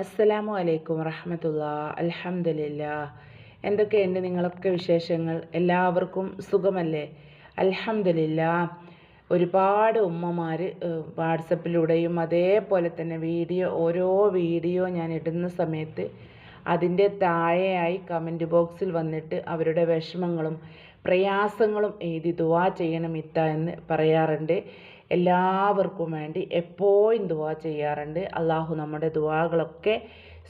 അസ്സലാമു അലൈക്കും വറഹമത്തുള്ള. അലഹമില്ല എന്തൊക്കെയുണ്ട് നിങ്ങളൊക്കെ വിശേഷങ്ങൾ? എല്ലാവർക്കും സുഖമല്ലേ? അലഹമില്ല ഒരുപാട് ഉമ്മമാർ വാട്സപ്പിലൂടെയും അതേപോലെ തന്നെ വീഡിയോ ഓരോ വീഡിയോ ഞാൻ ഇടുന്ന സമയത്ത് അതിന്റെ താഴെയായി കമന്റ് ബോക്സിൽ വന്നിട്ട് അവരുടെ വിഷമങ്ങളും പ്രയാസങ്ങളും എഴുതി ദുവാ ചെയ്യണം ഇത്ത എന്ന് പറയാറുണ്ട്. എല്ലാവർക്കും വേണ്ടി എപ്പോഴും ദുവാ ചെയ്യാറുണ്ട്. അള്ളാഹു നമ്മുടെ ദുവാകളൊക്കെ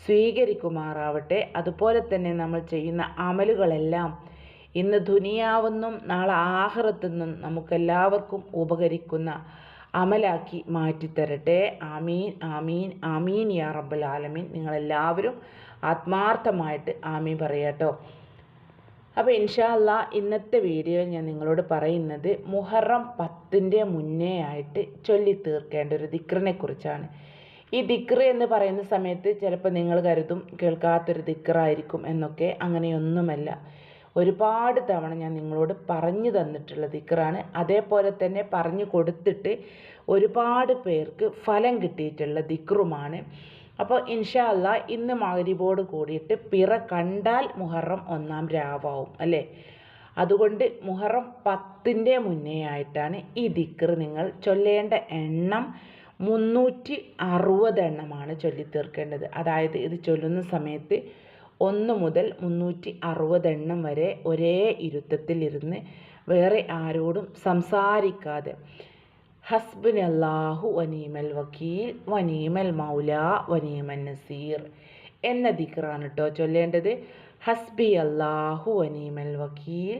സ്വീകരിക്കുമാറാവട്ടെ. അതുപോലെ തന്നെ നമ്മൾ ചെയ്യുന്ന അമലുകളെല്ലാം ഇന്ന് ദുനിയാവെന്നും നാളെ ആഹ്റത്തെന്നും നമുക്കെല്ലാവർക്കും ഉപകരിക്കുന്ന അമലാക്കി മാറ്റിത്തരട്ടെ. ആമീൻ ആമീൻ ആമീൻ യാ റബ്ബൽ ആലമീൻ. നിങ്ങളെല്ലാവരും ആത്മാർത്ഥമായിട്ട് ആമീൻ പറയാട്ടോ. അപ്പോൾ ഇൻഷാ അല്ലാ ഇന്നത്തെ വീഡിയോയിൽ ഞാൻ നിങ്ങളോട് പറയുന്നത് മുഹറം പത്തിന്റെ മുന്നേ ആയിട്ട് ചൊല്ലി തീർക്കേണ്ട ഒരു ദിക്റിനെ കുറിച്ചാണ്. ഈ ദിക്റ് എന്ന് പറയുന്ന സമയത്ത് ചിലപ്പോൾ നിങ്ങൾ കരുതും കേൾക്കാത്തൊരു ദിക്റായിരിക്കും എന്നൊക്കെ അങ്ങനെയൊന്നുമല്ല. ഒരുപാട് തവണ ഞാൻ നിങ്ങളോട് പറഞ്ഞു തന്നിട്ടുള്ള ദിക്റാണ്. അതേപോലെ തന്നെ പറഞ്ഞു കൊടുത്തിട്ട് ഒരുപാട് പേർക്ക് ഫലം കിട്ടിയിട്ടുള്ള ദിക്റുമാണ്. അപ്പോൾ ഇൻഷാ ഇന്ന് മകരിബോട് കൂടിയിട്ട് പിറ കണ്ടാൽ മുഹറം ഒന്നാം രാവാവും അല്ലേ? അതുകൊണ്ട് മുഹറം പത്തിന്റെ മുന്നേ ആയിട്ടാണ് ഈ ദിക്കർ നിങ്ങൾ ചൊല്ലേണ്ട എണ്ണം മുന്നൂറ്റി അറുപത് എണ്ണമാണ് ചൊല്ലി തീർക്കേണ്ടത് അതായത് ഇത് ചൊല്ലുന്ന സമയത്ത് ഒന്ന് മുതൽ മുന്നൂറ്റി അറുപത് എണ്ണം വരെ ഒരേ ഇരുത്തത്തിലിരുന്ന് വേറെ ആരോടും സംസാരിക്കാതെ ഹസ്ബിൻ അല്ലാഹു വനീമൽ വക്കീൽ വനീമൽ മൗല വനീമൻ നസീർ എന്ന ദിക്റാണ് കേട്ടോ ചൊല്ലേണ്ടത്. ഹസ്ബി അല്ലാഹു വനീമൽ വക്കീൽ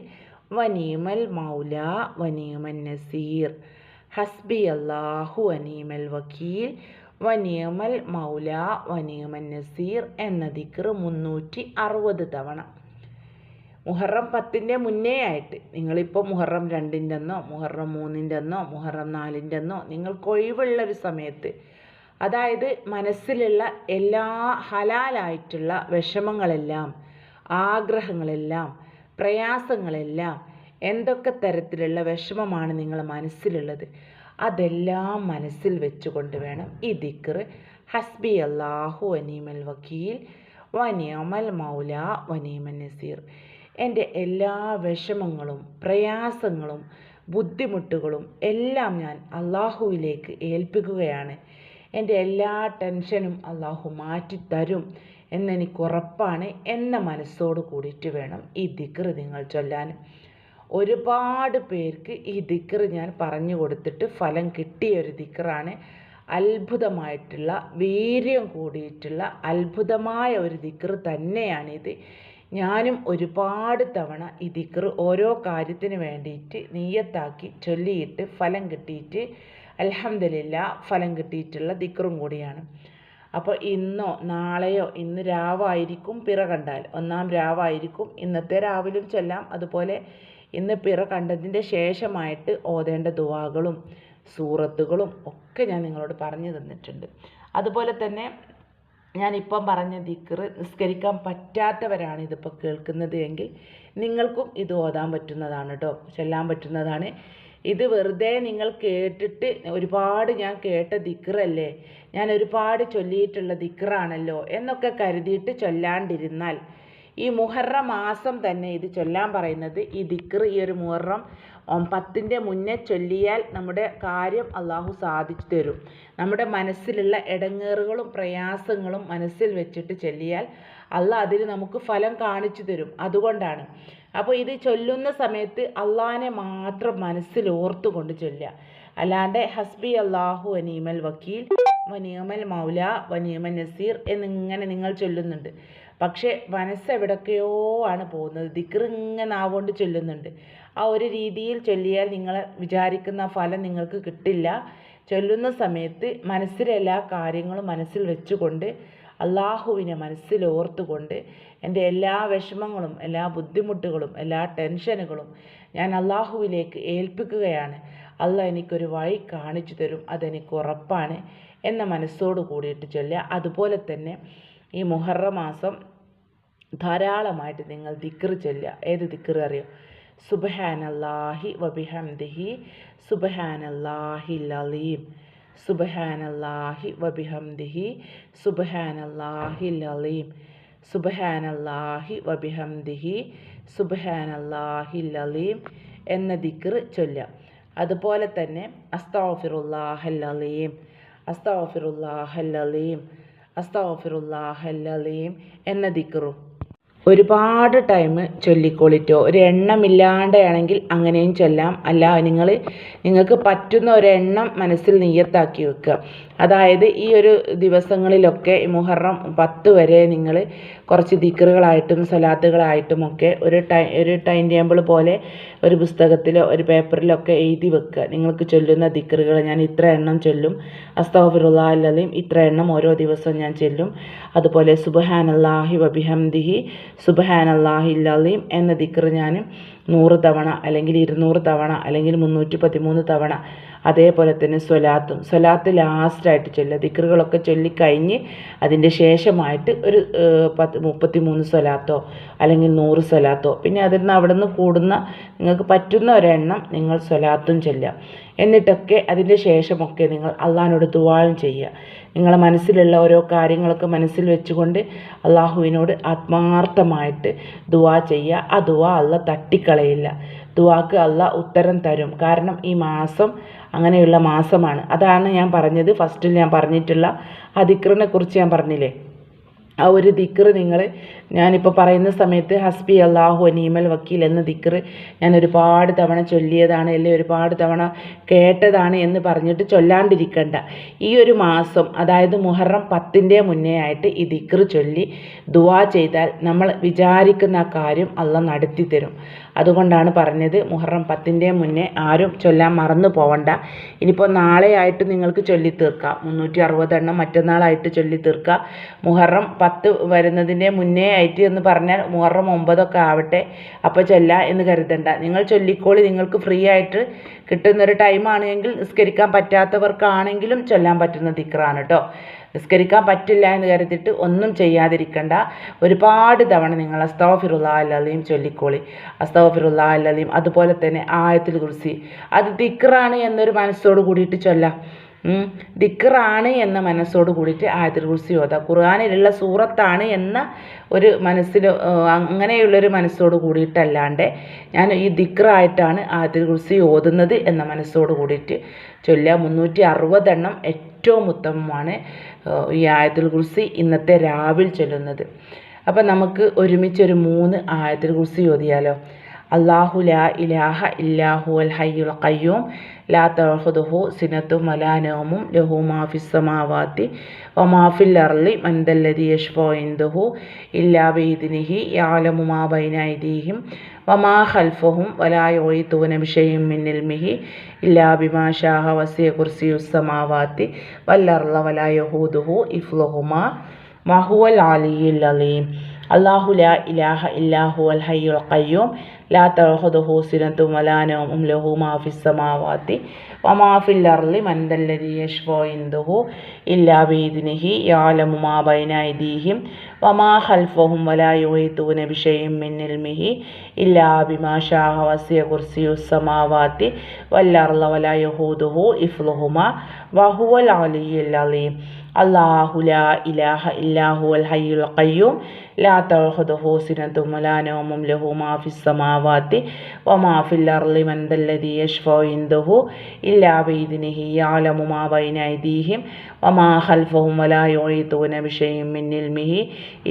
വനീമൽ മൗല വനീമൻ നസീർ. ഹസ്ബി അല്ലാഹു വനീമൽ വക്കീൽ വനീമൽ മൗല വനീമൻ നസീർ എന്ന ദിക്റ് മുന്നൂറ്റി അറുപത് തവണ. മുഹറം പത്തിന്റെ മുന്നേ ആയിട്ട്. നിങ്ങളിപ്പോൾ മുഹറം രണ്ടിന്റെ എന്നോ മുഹറം മൂന്നിന്റെ എന്നോ മുഹറം നാലിന്റെ എന്നോ നിങ്ങൾക്ക് ഒഴിവുള്ള ഒരു സമയത്ത് അതായത് മനസ്സിലുള്ള എല്ലാ ഹലാലായിട്ടുള്ള വിഷമങ്ങളെല്ലാം ആഗ്രഹങ്ങളെല്ലാം പ്രയാസങ്ങളെല്ലാം എന്തൊക്കെ തരത്തിലുള്ള വിഷമമാണ് നിങ്ങൾ മനസ്സിലുള്ളത് അതെല്ലാം മനസ്സിൽ വെച്ചുകൊണ്ട് വേണം ഈ ദിക്ർ. ഹസ്ബി അള്ളാഹു വനീമൽ വക്കീൽ വനിയമൽ മൗല വനീമൻ നസീർ. എന്റെ എല്ലാ വിഷമങ്ങളും പ്രയാസങ്ങളും ബുദ്ധിമുട്ടുകളും എല്ലാം ഞാൻ അള്ളാഹുവിലേക്ക് ഏൽപ്പിക്കുകയാണ്. എന്റെ എല്ലാ ടെൻഷനും അള്ളാഹു മാറ്റിത്തരും എന്നെനിക്ക് ഉറപ്പാണ് എന്ന മനസ്സോട് കൂടിയിട്ട് വേണം ഈ ദിക്ർ നിങ്ങൾ ചൊല്ലാൻ. ഒരുപാട് പേർക്ക് ഈ ദിക്ർ ഞാൻ പറഞ്ഞു കൊടുത്തിട്ട് ഫലം കിട്ടിയ ഒരു ദിക്റാണ്. അത്ഭുതമായിട്ടുള്ള വീര്യം കൂടിയിട്ടുള്ള അത്ഭുതമായ ഒരു ദിക്ർ തന്നെയാണിത്. ഞാനും ഒരുപാട് തവണ ഈ ദിക്ർ ഓരോ കാര്യത്തിന് വേണ്ടിയിട്ട് നീയത്താക്കി ചൊല്ലിയിട്ട് ഫലം കിട്ടിയിട്ട് അലഹമില്ല ഫലം കിട്ടിയിട്ടുള്ള ദിക്റും കൂടിയാണ്. അപ്പോൾ ഇന്നോ നാളെയോ ഇന്ന് രാവായിരിക്കും പിറ കണ്ടാൽ. ഒന്നാം രാവായിരിക്കും. ഇന്നത്തെ രാവിലും ചൊല്ലാം. അതുപോലെ ഇന്ന് പിറ കണ്ടതിന്റെ ശേഷമായിട്ട് ഓതേണ്ട ദുവാകളും സൂറത്തുകളും ഒക്കെ ഞാൻ നിങ്ങളോട് പറഞ്ഞു തന്നിട്ടുണ്ട്. അതുപോലെ തന്നെ ഞാനിപ്പം പറഞ്ഞ ദിക്ർ നിസ്കരിക്കാൻ പറ്റാത്തവരാണ് ഇതിപ്പോൾ കേൾക്കുന്നത് എങ്കിൽ നിങ്ങൾക്കും ഇത് ഓതാൻ പറ്റുന്നതാണ് കേട്ടോ ചൊല്ലാൻ പറ്റുന്നതാണ്. ഇത് വെറുതെ നിങ്ങൾ കേട്ടിട്ട് ഒരുപാട് ഞാൻ കേട്ട ദിക്റല്ലേ? ഞാൻ ഒരുപാട് ചൊല്ലിയിട്ടുള്ള ദിക്റാണല്ലോ എന്നൊക്കെ കരുതിയിട്ട് ചൊല്ലാണ്ടിരുന്നാൽ ഈ മുഹറ മാസം തന്നെ ഇത് ചൊല്ലാൻ പറയുന്നത് ഈ ദിക്ർ ഈ ഒരു മുഹറം പത്തിന്റെ മുന്നേ ചൊല്ലിയാൽ നമ്മുടെ കാര്യം അള്ളാഹു സാധിച്ചു തരും. നമ്മുടെ മനസ്സിലുള്ള ഇടങ്ങേറുകളും പ്രയാസങ്ങളും മനസ്സിൽ വെച്ചിട്ട് ചൊല്ലിയാൽ അല്ല അതിന് നമുക്ക് ഫലം കാണിച്ചു തരും. അതുകൊണ്ടാണ്. അപ്പോൾ ഇത് ചൊല്ലുന്ന സമയത്ത് അള്ളാഹിനെ മാത്രം മനസ്സിൽ ഓർത്തുകൊണ്ട് ചൊല്ലുക. അല്ലാണ്ട് ഹസ്ബി അള്ളാഹു വനീമൽ വക്കീൽ വനീമൽ മൗല വനീമൽ നസീർ എന്നിങ്ങനെ നിങ്ങൾ ചൊല്ലുന്നുണ്ട്. പക്ഷേ മനസ്സ് എവിടൊക്കെയോ ആണ് പോകുന്നത്. ദിക്ർ ഇങ്ങനെ ആവുകൊണ്ട് ചൊല്ലുന്നുണ്ട്. ആ ഒരു രീതിയിൽ ചൊല്ലിയാൽ നിങ്ങൾ വിചാരിക്കുന്ന ഫലം നിങ്ങൾക്ക് കിട്ടില്ല. ചൊല്ലുന്ന സമയത്ത് മനസ്സിലെ എല്ലാ കാര്യങ്ങളും മനസ്സിൽ വെച്ചുകൊണ്ട് അള്ളാഹുവിനെ മനസ്സിൽ ഓർത്തുകൊണ്ട് എന്റെ എല്ലാ വിഷമങ്ങളും എല്ലാ ബുദ്ധിമുട്ടുകളും എല്ലാ ടെൻഷനുകളും ഞാൻ അള്ളാഹുവിലേക്ക് ഏൽപ്പിക്കുകയാണ്. അല്ല എനിക്കൊരു വഴി കാണിച്ചു തരും അതെനിക്ക് ഉറപ്പാണ് എന്ന മനസ്സോട് കൂടിയിട്ട് ചൊല്ലുക. അതുപോലെ തന്നെ ഈ മുഹറ മാസം ധാരാളമായിട്ട് നിങ്ങൾ ദിക്ർ ചൊല്ലുക. ഏത് ദിക്ർ അറിയോ? സുബഹാനല്ലാഹി വബിഹംദിഹി സുബഹാനല്ലാഹി ലലീം സുബഹാനല്ലാഹി വബിഹംദിഹി സുബഹാനല്ലാഹി ലലീം സുബഹാനല്ലാഹി വബിഹംദിഹി സുബഹാനല്ലാഹി ലലീം എന്ന ദിക്ർ ചൊല്ലാം അതുപോലെ തന്നെ അസ്താഫിറുല്ലാഹല്ലീം അസ്താഫിറുല്ലാഹല്ലീം അസ്താഫിറുല്ലാഹല്ലീം എന്ന ദിക്റും. ഒരുപാട് ടൈം ചൊല്ലിക്കോളിറ്റോ ഒരു എണ്ണമില്ലാണ്ടാണെങ്കിൽ അങ്ങനെയും ചൊല്ലാം. അല്ല നിങ്ങൾ നിങ്ങൾക്ക് പറ്റുന്ന ഒരെണ്ണം മനസ്സിൽ നിയ്യത്താക്കി വെക്കുക. അതായത് ഈ ഒരു ദിവസങ്ങളിലൊക്കെ മുഹറം പത്ത് വരെ നിങ്ങൾ കുറച്ച് ദിക്കറുകളായിട്ടും സലാത്തുകളായിട്ടും ഒക്കെ ഒരു ടൈ ഒരു ടൈം ടേബിൾ പോലെ ഒരു പുസ്തകത്തിലോ ഒരു പേപ്പറിലൊക്കെ എഴുതി വെക്കുക. നിങ്ങൾക്ക് ചൊല്ലുന്ന ദിക്കറുകൾ ഞാൻ ഇത്ര എണ്ണം ചൊല്ലും. അസ്താഫിറുല്ലാ ഇത്ര എണ്ണം ഓരോ ദിവസവും ഞാൻ ചൊല്ലും. അതുപോലെ സുബഹാനല്ലാഹി വബിഹംദിഹി സുബഹാനല്ലാഹി അല്ലീം എന്ന ദിക്കർ ഞാൻ നൂറ് തവണ അല്ലെങ്കിൽ ഇരുന്നൂറ് തവണ അല്ലെങ്കിൽ മുന്നൂറ്റി പതിമൂന്ന് തവണ അതേപോലെ തന്നെ സ്വലാത്തും. സ്വലാത്ത് ലാസ്റ്റായിട്ട് ചൊല്ലുക. ദിക്റുകളൊക്കെ ചൊല്ലിക്കഴിഞ്ഞ് അതിന്റെ ശേഷമായിട്ട് ഒരു പത്ത് മുപ്പത്തി മൂന്ന് സ്വലാത്തോ അല്ലെങ്കിൽ നൂറ് സ്വലാത്തോ. പിന്നെ അതിൽ നിന്ന് അവിടെ നിന്ന് കൂടുന്ന നിങ്ങൾക്ക് പറ്റുന്ന ഒരെണ്ണം നിങ്ങൾ സ്വലാത്തും ചൊല്ലുക. എന്നിട്ടൊക്കെ അതിന്റെ ശേഷമൊക്കെ നിങ്ങൾ അള്ളഹാനോട് ദുവായും ചെയ്യുക. നിങ്ങളെ മനസ്സിലുള്ള ഓരോ കാര്യങ്ങളൊക്കെ മനസ്സിൽ വെച്ചുകൊണ്ട് അള്ളാഹുവിനോട് ആത്മാർത്ഥമായിട്ട് ദുവാ ചെയ്യുക. ആ ദുവാ അള്ള തട്ടിക്കളയില്ല ദുവാക്ക് അള്ള ഉത്തരം തരും. കാരണം ഈ മാസം അങ്ങനെയുള്ള മാസമാണ്. അതാണ് ഞാൻ പറഞ്ഞത്. ഫസ്റ്റിൽ ഞാൻ പറഞ്ഞിട്ടുള്ള ആ കുറിച്ച് ഞാൻ പറഞ്ഞില്ലേ? ആ ഒരു ദിക്ർ നിങ്ങൾ ഞാനിപ്പോൾ പറയുന്ന സമയത്ത് ഹസ്ബി അള്ളാഹു അനീമൽ വക്കീൽ എന്ന ദിക്ർ ഞാൻ ഒരുപാട് തവണ ചൊല്ലിയതാണ് അല്ലെങ്കിൽ ഒരുപാട് തവണ കേട്ടതാണ് എന്ന് പറഞ്ഞിട്ട് ചൊല്ലാണ്ടിരിക്കണ്ട. ഈ ഒരു മാസം അതായത് മുഹറം പത്തിന്റെ മുന്നേ ആയിട്ട് ഈ ദിക്ർ ചൊല്ലി ദുവാ ചെയ്താൽ നമ്മൾ വിചാരിക്കുന്ന ആ കാര്യം അള്ള നടത്തി തരും. അതുകൊണ്ടാണ് പറഞ്ഞത് മുഹറം പത്തിന്റെ മുന്നേ ആരും ചൊല്ലാൻ മറന്നു പോവണ്ട. ഇനിയിപ്പോൾ നാളെ ആയിട്ട് നിങ്ങൾക്ക് ചൊല്ലി തീർക്കാം മുന്നൂറ്റി അറുപതെണ്ണം മറ്റന്നാളായിട്ട് ചൊല്ലി തീർക്കാം മുഹറം പത്ത് വരുന്നതിന്റെ മുന്നേ ആയിട്ട് എന്ന് പറഞ്ഞാൽ മുഹറം ഒമ്പതൊക്കെ ആവട്ടെ. അപ്പോൾ ചൊല്ലാം എന്ന് കരുതണ്ട. നിങ്ങൾ ചൊല്ലിക്കോളി. നിങ്ങൾക്ക് ഫ്രീ ആയിട്ട് കിട്ടുന്നൊരു ടൈമാണെങ്കിൽ നിസ്കരിക്കാൻ പറ്റാത്തവർക്കാണെങ്കിലും ചൊല്ലാൻ പറ്റുന്ന ദിക്റാണ് കേട്ടോ നിസ്കരിക്കാൻ പറ്റില്ല എന്ന് കരുതിയിട്ട് ഒന്നും ചെയ്യാതിരിക്കണ്ട. ഒരുപാട് തവണ നിങ്ങൾ അസ്തോഫിറുല്ലാ അല്ലീം ചൊല്ലിക്കോളി. അസ്തോഫിറുല്ലാ അല്ലീം അതുപോലെ തന്നെ ആയത്തിൽ കുറിച്ച് അത് ദിക്റാണ് എന്നൊരു മനസ്സോട് കൂടിയിട്ട് ചൊല്ലാം. ദിക്റാണ് എന്ന മനസ്സോട് കൂടിയിട്ട് ആയത്തിൽ കുറിച്ച് ഓതാം. ഖുർആാനിലുള്ള സൂറത്താണ് എന്ന ഒരു മനസ്സിൽ അങ്ങനെയുള്ളൊരു മനസ്സോട് കൂടിയിട്ടല്ലാണ്ട് ഞാൻ ഈ ദിക്കറായിട്ടാണ് ആയത്തിൽ കുറിച്ച് ഓതുന്നത് എന്ന മനസ്സോട് കൂടിയിട്ട് ചൊല്ലുക. മുന്നൂറ്റി അറുപതെണ്ണം ഏറ്റവും ഉത്തമമാണ് ഈ ആയത്തുൽ കുർസി ഇന്നത്തെ രാവിൽ ചൊല്ലുന്നത്. അപ്പം നമുക്ക് ഒരുമിച്ചൊരു മൂന്ന് ആയത്തുൽ കുർസി ഓതിയാലോ? അള്ളാഹു ലാ ഇലാഹ ഇല്ലാഹു അൽ ഹയ്യുൽ ഖയ്യൂം. ലാ തഹുദുഹു സിനത്തു മലാനോമും ലഹു മാഫിസ്സമാവാത്തി വമാഫിൽ അർലി മന്ദല്ലതി യഷ്ഫോ ഇന്ദുഹു ഇല്ലാ ബീദിനിഹി യാലമു മാ ബൈനൈദീഹിം വമാ ഖൽഫഹും വലാ യുഈതുന ബിശൈഇൻ മിൻ ഇൽമിഹി ഇല്ലാ ബിമാ ഷാഹ വസിയ വൽ അർള വലാ യഹൂദുഹു ഇഫ്ലുഹുമാ വഹുവൽ അലിയുൽ അലീം. അള്ളാഹു ലാ ഇലാഹ ഇല്ലാഹു അൽ ഹയ്യുൽ ഖയ്യൂം. ലാ തഹുദുഹു സിനത്തും വലാ നൗമും ലഹു മാ ഫിസ് സമാവാതി വമാ ഫിൽ അർളി മൻ ദല്ലദി യശ്ഫഉ ഇൻദഹു ഇല്ലാ ബിഇദ്നിഹി യഅലമു മാ ബൈന ഐദീഹിം. വമാ ഖൽഫഹും വലാ യുഹീതൂന ബിശൈഇൻ മിൻ ഇൽമിഹി ഇല്ലാ ബിമാ ശാഅ വസിയ കുർസിയുസ് സമാവാത്തി. വൽ അർള വലാ യഹൂദുഹു ഇഫ്ലുഹുമാ. വഹുവൽ അലിയ്യുൽ അലീം. അള്ളാഹു ലാ ഇലാഹ ഇല്ലാഹു ഹയ്യുൽ ഖയ്യൂം. ലാ തഅഖുദുഹു സിനതും വലാ നൗമും ലഹു മാ ഫിസ് വമാ ഫിൽ അർളി മൻ ദല്ലദി യശ്ഫഉ ഇൻദഹു ഇല്ലാ ബിഇദ്നിഹി യഅലമു മാ ബൈന അയ്ദീഹിം വമാ ഖൽഫഹും വലാ യുഈതൂന ബിശൈഇൻ മിൻ ഇൽമിഹി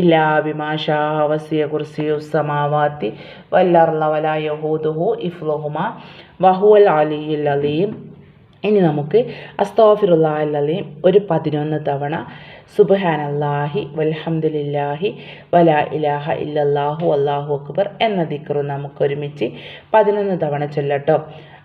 ഇല്ലാ ബിമാ ശാഅ വസിയ കുർസിയുസ് വൽ അർള വലാ യഹൂദുഹു ഇഫ്ലുഹുമാ വഹുവൽ അലിയുൽ അലീം. ഇനി നമുക്ക് അസ്തോഫിറുല്ലാഹി ഒരു പതിനൊന്ന് തവണ സുബഹാനല്ലാഹി വൽഹംദുലില്ലാഹി വലാ ഇലാഹ ഇല്ലല്ലാഹു അല്ലാഹു അക്ബർ എന്ന ദിക്കറും നമുക്ക് ഒരുമിച്ച് പതിനൊന്ന് തവണ ചൊല്ലട്ടോ.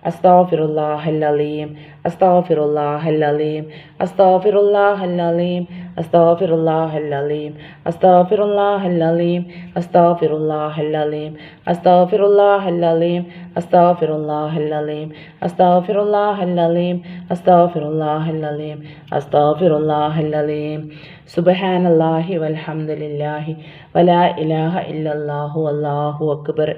അസ്താഫിറുല്ലാഹല്ലയും അസ്താഫിറുല്ലാഹല്ലയും അസ്താഫിറുല്ലാഹല്ലയും استغفر الله العليم استغفر الله العليم استغفر الله العليم استغفر الله العليم استغفر الله العليم استغفر الله العليم استغفر الله العليم استغفر الله العليم سبحان الله والحمد لله ولا اله الا الله والله اكبر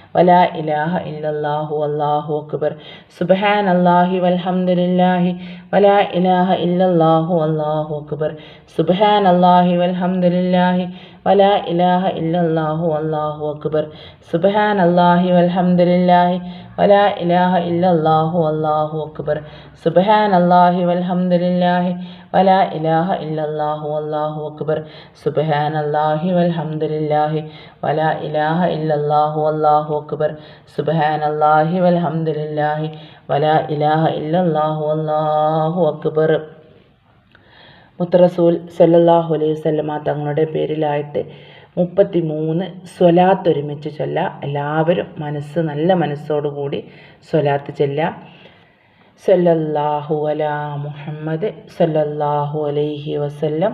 വലാ ഇലാഹ ഇല്ലല്ലാഹു അല്ലാഹു അക്ബർ. സുബഹാനല്ലാഹി വൽഹംദുലില്ലാഹി വലാ ഇലാഹ ഇല്ലല്ലാഹു അല്ലാഹു അക്ബർ. സുബഹാനല്ലാഹി വൽഹംദുലില്ലാഹി വലാ ഇലാഹ ഇല്ലല്ലാഹു അല്ലാഹു അക്ബർ. സുബഹാനല്ലാഹി വൽഹംദുലില്ലാഹി വലാ ഇലാഹ ഇല്ലല്ലാഹു അല്ലാഹു അക്ബർ. സുബഹാനല്ലാഹി വൽഹംദുലില്ലാഹി വലാ ഇലാഹ ഇല്ലല്ലാഹു അല്ലാഹു അക്ബർ. സുബഹാനല്ലാഹി വൽഹംദുലില്ലാഹി വലാ ഇലാഹ ഇല്ലല്ലാഹു അല്ലാഹു അക്ബർ. സുബഹാനല്ലാഹി വൽഹംദുലില്ലാഹി വലാ ഇലാഹ ഇല്ലല്ലാഹു അല്ലാഹു അക്ബർ. മുത്തറസൂൽ സല്ലല്ലാഹു അലൈഹി വസല്ലമ തങ്ങളുടെ പേരിലായിട്ട് മുപ്പത്തി മൂന്ന് സ്വലാത്ത് ഒരുമിച്ച് ചൊല്ല. എല്ലാവരും മനസ്സ് നല്ല മനസ്സോടുകൂടി സ്വലാത്ത് ചെല്ലാം. സല്ലല്ലാഹു അലാ മുഹമ്മദ് സല്ലല്ലാഹു അലൈഹി വസല്ലം.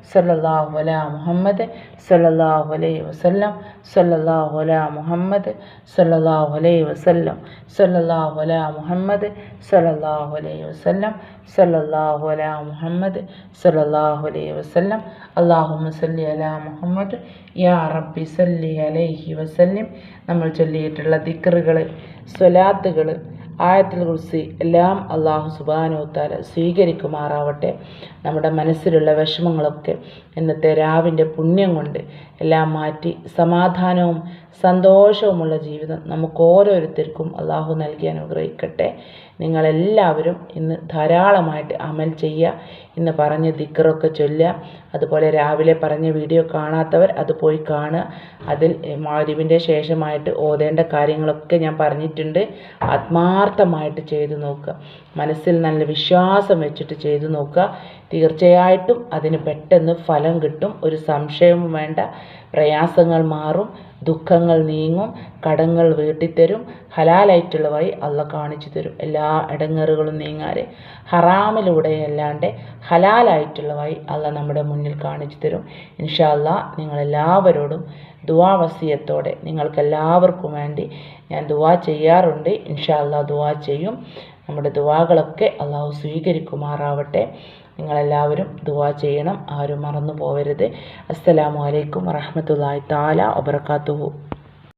സല്ലല്ലാഹു അലാ മുഹമ്മദ് സല്ലല്ലാഹു അലൈഹി വസല്ലം സല്ലല്ലാഹു അലാ മുഹമ്മദ് സല്ലല്ലാഹു അലൈഹി വസല്ലം സല്ലല്ലാഹു അലാ മുഹമ്മദ് സല്ലല്ലാഹു അലൈഹി വസല്ലം സല്ലല്ലാഹു അലാ മുഹമ്മദ് സല്ലല്ലാഹു അലൈഹി വസല്ലം. അല്ലാഹുമ്മ സല്ലി അലാ മുഹമ്മദ് യാ റബ്ബി സല്ലി അലൈഹി വസല്ലിം. നമ്മൾ ചൊല്ലിയിട്ടുള്ള ദിക്റുകൾ സ്വലാത്തുകൾ ആയത്തുൽ കുറിച്ച് എല്ലാം അള്ളാഹു സുബാനോത്താൽ സ്വീകരിക്കുമാറാവട്ടെ. നമ്മുടെ മനസ്സിലുള്ള വിഷമങ്ങളൊക്കെ ഇന്നത്തെ രാവിന്റെ പുണ്യം കൊണ്ട് എല്ലാം മാറ്റി സമാധാനവും സന്തോഷവുമുള്ള ജീവിതം നമുക്ക് ഓരോരുത്തർക്കും അള്ളാഹു നൽകി അനുഗ്രഹിക്കട്ടെ. നിങ്ങളെല്ലാവരും ഇന്ന് ധാരാളമായിട്ട് അമൽ ചെയ്യുക ഇന്ന് പറഞ്ഞ ദിക്കറൊക്കെ ചൊല്ലുക അതുപോലെ രാവിലെ പറഞ്ഞ വീഡിയോ കാണാത്തവർ അത് പോയി കാണുക. അതിൽ മാരിവിന്റെ ശേഷമായിട്ട് ഓതേണ്ട കാര്യങ്ങളൊക്കെ ഞാൻ പറഞ്ഞിട്ടുണ്ട്. ആത്മാർത്ഥമായിട്ട് ചെയ്തു നോക്കുക. മനസ്സിൽ നല്ല വിശ്വാസം വെച്ചിട്ട് ചെയ്തു നോക്കുക. തീർച്ചയായിട്ടും അതിന് പെട്ടെന്ന് ഫലം കിട്ടും. ഒരു സംശയവും വേണ്ട. പ്രയാസങ്ങൾ മാറും. ദുഃഖങ്ങൾ നീങ്ങും. കടങ്ങൾ വീട്ടിത്തരും. ഹലാലായിട്ടുള്ള വഴി അള്ള കാണിച്ചു തരും. എല്ലാ ഇടങ്ങറുകളും നീങ്ങാതെ. ഹറാമിലൂടെ അല്ലാണ്ട് ഹലാലായിട്ടുള്ള വഴി അള്ള നമ്മുടെ മുന്നിൽ കാണിച്ചു തരും. ഇൻഷാല്ല നിങ്ങളെല്ലാവരോടും ദുവാവസിയത്തോടെ നിങ്ങൾക്കെല്ലാവർക്കും വേണ്ടി ഞാൻ ദുവാ ചെയ്യാറുണ്ട്. ഇൻഷാല്ല ദുവാ ചെയ്യും. നമ്മുടെ ദുവാകളൊക്കെ അള്ളാഹു സ്വീകരിക്കുമാറാവട്ടെ. നിങ്ങളെല്ലാവരും ദുവാ ചെയ്യണം ആരും മറന്നു പോവരുത് അസ്സലാമു അലൈക്കും വറഹ്മത്തുള്ളാഹി താല വബറകാതുഹു.